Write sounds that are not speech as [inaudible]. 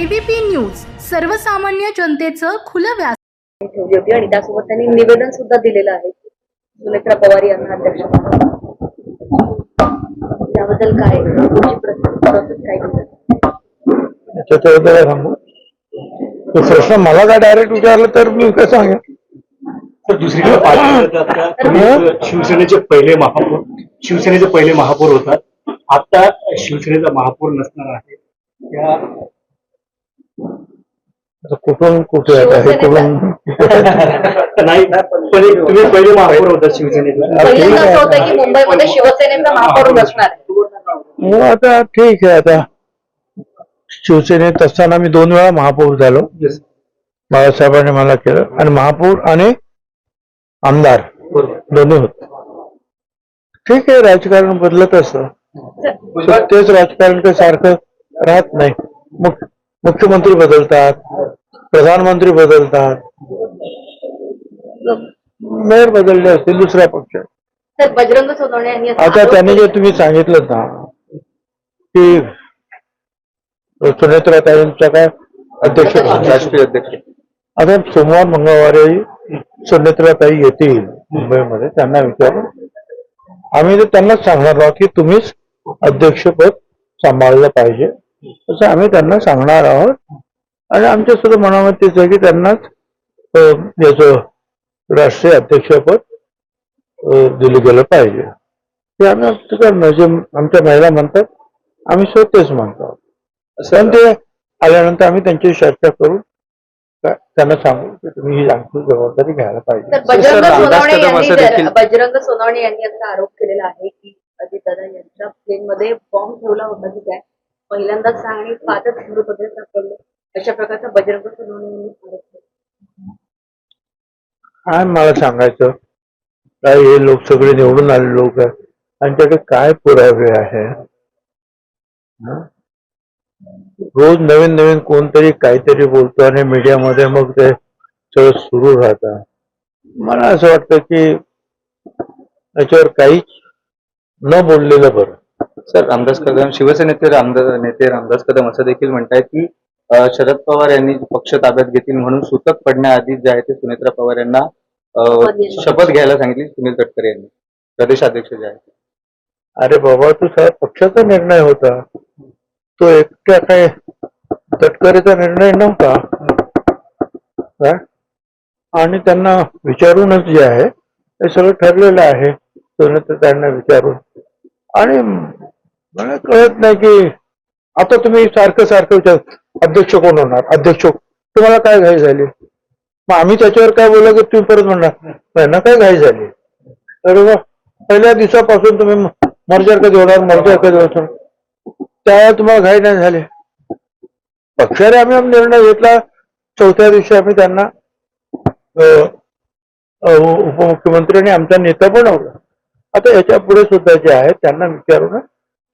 ABP news सर्वसामान्य जनतेचं खुलं व्यास ठेवली होती आणि त्यासोबत त्यांनी निवेदन सुद्धा दिलेलं आहे. सुनेत्रा पवार यांना अध्यक्ष. त्याबद्दल काय पुढची प्रोसेस काय सांगू प्रश्न मला काय डायरेक्ट विचारला तर मी काय सांगेन? तर दुसरीकडे शिवसेनेचे पहिले महापौर शिवसेनेचे पहिले महापौर होतात. आता शिवसेनेचा महापौर नसणार आहे. त्या कुठून कुठे आता हे कुठून? [laughs] नाही पण एक तुम्ही पहिले महापौर शिवसेनेचे होतं की मुंबईमध्ये शिवसेनेचा महापौर नसणार आहे. हो आता ठीक आहे आता. शिवसेनेत असताना मी दोन वेळा महापौर झालो. बाळासाहेबांनी मला केलं. आणि महापौर आणि आमदार. दोन्ही होते. ठीक आहे राजकारण बदलत असतं. तेच राजकारण काही सारखं राहत नाही. मुख- मुख्यमंत्री बदलतात प्रधानमंत्री बदलतात. मेयर बदलले असतील दुसऱ्या पक्षात. तर बजरंग सोनवणे यांनी असं आता त्यांनी जे तुम्ही सांगितलं ना की सुनेत्राताईंच्या काय अध्यक्ष राष्ट्रीय अध्यक्ष. आता सोमवार मंगळवारी सुनेत्राताई येतील मुंबईमध्ये त्यांना विचारू आम्ही त्यांनाच सांगणार आहोत की तुम्हीच अध्यक्षपद सांभाळलं पाहिजे. असं आम्ही त्यांना सांगणार आहोत. आणि आमच्या सुद्धा मनामध्ये तेच आहे की त्यांनाच याचं राष्ट्रीय अध्यक्षपद दिलं गेलं पाहिजे. ते आम्ही करणं जे आमच्या महिला म्हणतात आम्ही स्वतःच म्हणतो पण ते आल्यानंतर आम्ही त्यांची चर्चा करू त्यांना सांगू की तुम्ही ही आमची जबाबदारी घ्यायला पाहिजे. तर बजरंग सोनवणे यांनी असा आरोप केलेला आहे की अजितदादा यांच्या प्लेन मध्ये बॉम्ब ठेवला होता की काय पहिल्यांदाच आणि पाचच वगैरे सापडले. अशा प्रकारचा बजरंग काय मला सांगायचं? काय हे लोक सगळे निवडून आले लोक आहे त्यांच्याकडे काय पुरावे आहे? रोज नवीन नवीन कोणतरी काहीतरी बोलतो आणि मीडियामध्ये मग ते सगळं सुरू राहतं. मला असं वाटतं की याच्यावर काहीच न बोललेलं बरं. सर रामदास कदम शिवसेनेचे रामदास नेते रामदास कदम असं देखील म्हणतायत की शरद पवार यांनी पक्ष ताब्यात घेतील म्हणून सुतक पडण्याआधी जे आहे ते सुनेत्रा पवार यांना शपथ घ्यायला. सांगितली सुनील तटकरे यांनी. प्रदेशाध्यक्ष जे आहेत. अरे बाबा तो सर पक्षाचा निर्णय होता. तो एकट्या काय तटकरेचा निर्णय नव्हता. आणि त्यांना विचारूनच जे आहे ते सगळं ठरलेलं आहे सुनेत्र त्यांना विचारून. आणि मला कळत नाही की आता तुम्ही सारखं सारखं विचार अध्यक्ष कोण होणार? अध्यक्ष तुम्हाला काय घाई झाली? मग आम्ही त्याच्यावर काय बोलला की तुम्ही परत म्हणणार? त्यांना काय घाई झाली. तर पहिल्या दिवसापासून तुम्ही मर्जर कधी होणार? मर्जर कधी होणार? त्यावेळेला तुम्हाला घाई नाही झाली. पक्षाने आम्ही निर्णय घेतला. चौथ्या दिवशी आम्ही त्यांना उपमुख्यमंत्र्यांनी उपमुख्यमंत्री आणि आमचा नेता बनवला. आता याच्यापुढे सुद्धा जे आहे त्यांना विचारून